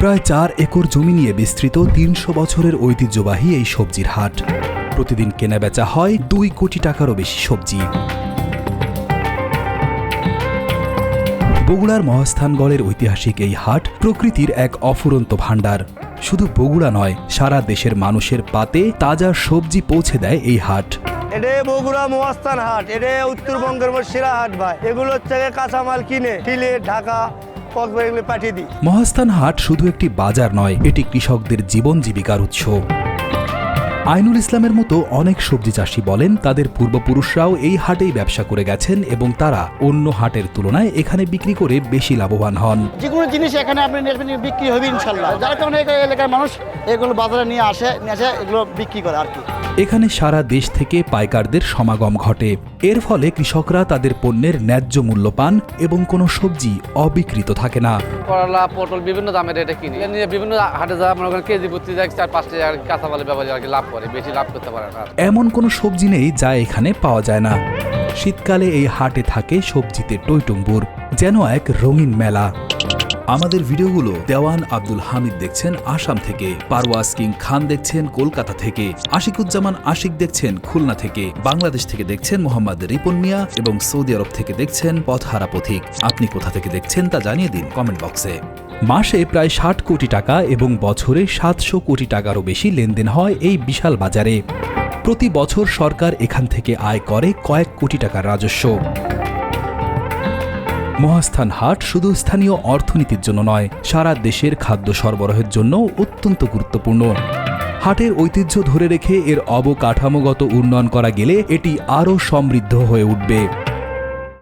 প্রায় চার একর জমি নিয়ে বিস্তৃত তিনশো বছরের ঐতিহ্যবাহী এই সবজির হাট। প্রতিদিন কেনাবেচা হয় দুই কোটি টাকারও বেশি সবজি। বগুড়ার মহাস্থানগড়ের ঐতিহাসিক এই হাট প্রকৃতির এক অফুরন্ত ভাণ্ডার। শুধু বগুড়া নয়, সারা দেশের মানুষের পাতে তাজা সবজি পৌঁছে দেয় এই হাট। এটা বগুড়া মহাস্থান হাট এটা উত্তরবঙ্গের সেরা হাট ভাই। এগুলো থেকে কাঁচামাল কিনে ঢাকা পাঠিয়ে দিই। মহাস্থান হাট শুধু একটি বাজার নয় এটি কৃষকদের জীবন জীবিকার উৎস। আইনুল ইসলামের মতো অনেক সবজি চাষি বলেন তাদের পূর্বপুরুষরাও এই হাটেই ব্যবসা করে গেছেন এবং তারা অন্য হাটের তুলনায় এখানে বিক্রি করে বেশি লাভবান হন। যে কোনো জিনিস এখানে আপনি বিক্রি হবে ইনশাল্লাহ। যার কারণে এলাকার মানুষ এগুলো বাজারে নিয়ে আসে নিয়ে আসে এগুলো বিক্রি করে আর কি। এখানে সারা দেশ থেকে পাইকারদের সমাগম ঘটে। এর ফলে কৃষকরা তাদের পণ্যের ন্যায্য মূল্য পান এবং কোনো সবজি অবিকৃত থাকে না। করলা পটল বিভিন্ন দামের রেটে কিনি। বিভিন্ন হাটে যা মনে করেন কেজি প্রতি যায় চার পাঁচ টাকা কাঁচামালের ব্যবহার আর কি লাভ করে বেশি লাভ করতে পারে না। এমন কোনো সবজি নেই যা এখানে পাওয়া যায় না। শীতকালে এই হাটে থাকে সবজিতে টইটুম্বুর যেন এক রঙিন মেলা। আমাদের ভিডিওগুলো দেওয়ান আব্দুল হামিদ দেখছেন আসাম থেকে, পারওয়াজ কিং খান দেখছেন কলকাতা থেকে, আশিকুজ্জামান আশিক দেখছেন খুলনা থেকে, বাংলাদেশ থেকে দেখছেন মোহাম্মদ রিপন মিয়া এবং সৌদি আরব থেকে দেখছেন পথহারা পথিক। আপনি কোথা থেকে দেখছেন তা জানিয়ে দিন কমেন্ট বক্সে। মাসে প্রায় ষাট কোটি টাকা এবং বছরে সাতশো কোটি টাকারও বেশি লেনদেন হয় এই বিশাল বাজারে। প্রতি বছর সরকার এখান থেকে আয় করে কয়েক কোটি টাকার রাজস্ব। মহাস্থান হাট শুধু স্থানীয় অর্থনীতির জন্য নয়, সারা দেশের খাদ্য সরবরাহের জন্য অত্যন্ত গুরুত্বপূর্ণ। হাটের ঐতিহ্য ধরে রেখে এর অবকাঠামোগত উন্নয়ন করা গেলে এটি আরও সমৃদ্ধ হয়ে উঠবে।